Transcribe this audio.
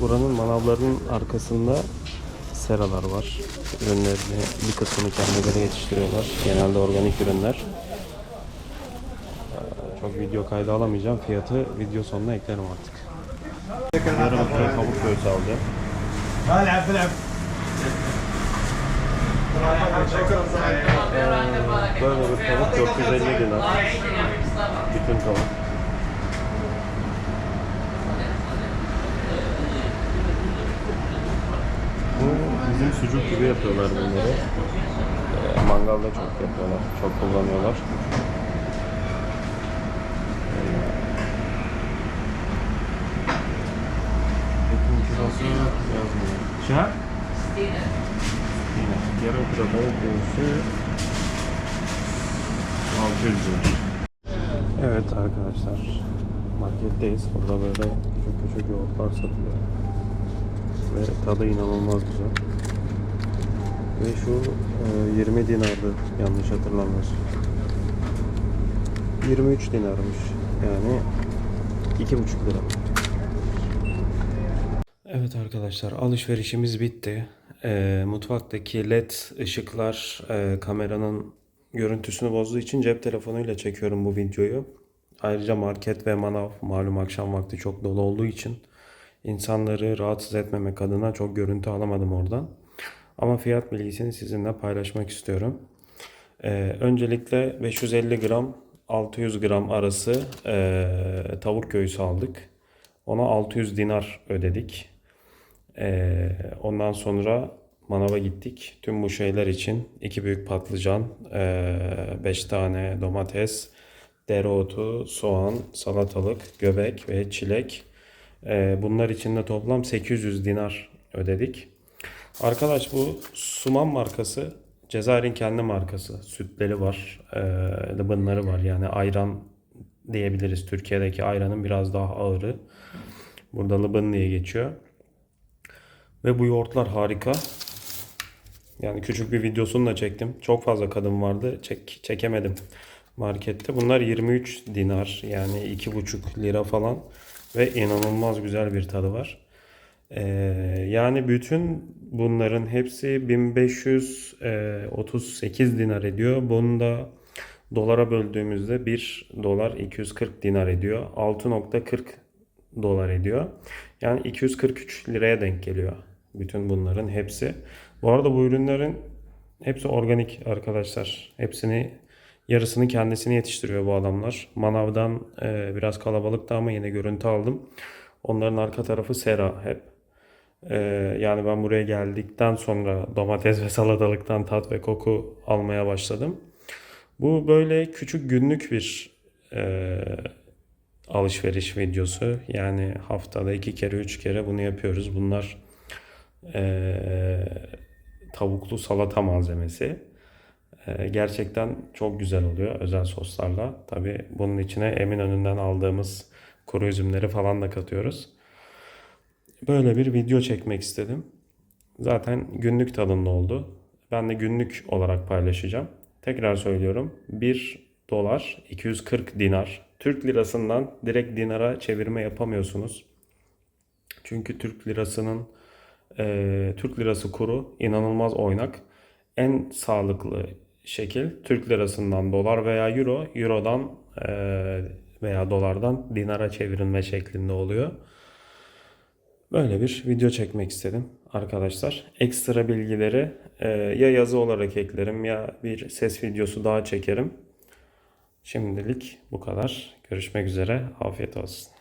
Buranın manavlarının arkasında seralar var. Ürünlerini bir kısmını kendileri yetiştiriyorlar. Genelde organik ürünler. Çok video kaydı alamayacağım. Fiyatı video sonuna eklerim artık. Yarım kilo tavuk göğsü alacağım. Böyle bir tavuk 450 dinar. Bütün. Bu bizim sucuk gibi yapıyorlar bunları. Ee, mangalda çok yapıyorlar, çok kullanıyorlar. Kilosu yazmıyor. Şah? Göğsü 600 lira. Evet arkadaşlar marketteyiz. Burada böyle küçük küçük yoğurtlar satılıyor ve tadı inanılmaz güzel. Ve şu e, 20 dinardı yanlış hatırlamıyorsam. 23 dinarmış. Yani 2,5 lira. Evet arkadaşlar alışverişimiz bitti. E, mutfaktaki led ışıklar e, kameranın görüntüsünü bozduğu için cep telefonuyla çekiyorum bu videoyu. Ayrıca market ve manav malum akşam vakti çok dolu olduğu için insanları rahatsız etmemek adına çok görüntü alamadım oradan. Ama fiyat bilgisini sizinle paylaşmak istiyorum. Ee, öncelikle 550 gram 600 gram arası ee, tavuk göğsü aldık. Ona 600 dinar ödedik. Ee, ondan sonra manava gittik. Tüm bu şeyler için iki büyük patlıcan, 5 tane domates, dereotu, soğan, salatalık, göbek ve çilek ee, bunlar için de toplam 800 dinar ödedik. Arkadaş bu Suman markası Cezayir'in kendi markası. Sütleri var, e, lıbınları var. Yani ayran diyebiliriz. Türkiye'deki ayranın biraz daha ağırı. Burada lıbın diye geçiyor. Ve bu yoğurtlar harika. Yani küçük bir videosunu da çektim. Çok fazla kadın vardı. Çek, çekemedim markette. Bunlar 23 dinar yani 2,5 lira falan ve inanılmaz güzel bir tadı var. Ee, yani bütün bunların hepsi 1538 dinar ediyor. Bunu da dolara böldüğümüzde 1 dolar 240 dinar ediyor. 6.40 dolar ediyor. Yani 243 liraya denk geliyor bütün bunların hepsi. Bu arada bu ürünlerin hepsi organik arkadaşlar. Hepsini yarısını kendisini yetiştiriyor bu adamlar. Manavdan e, biraz kalabalıktı ama yine görüntü aldım. Onların arka tarafı sera hep. E, yani ben buraya geldikten sonra domates ve salatalıktan tat ve koku almaya başladım. Bu böyle küçük günlük bir e, alışveriş videosu. Yani haftada iki kere üç kere bunu yapıyoruz. Bunlar e, tavuklu salata malzemesi. E, gerçekten çok güzel oluyor özel soslarla. Tabi bunun içine Eminönü'nden aldığımız kuru üzümleri falan da katıyoruz. Böyle bir video çekmek istedim. Zaten günlük tadında oldu. Ben de günlük olarak paylaşacağım. Tekrar söylüyorum. 1 dolar 240 dinar. Türk lirasından direkt dinara çevirme yapamıyorsunuz. Çünkü Türk lirasının e, Türk lirası kuru inanılmaz oynak. En sağlıklı şekil Türk lirasından dolar veya euro, eurodan e, veya dolardan dinara çevrilme şeklinde oluyor. Böyle bir video çekmek istedim arkadaşlar. Ekstra bilgileri e, ya yazı olarak eklerim ya bir ses videosu daha çekerim. Şimdilik bu kadar. Görüşmek üzere. Afiyet olsun.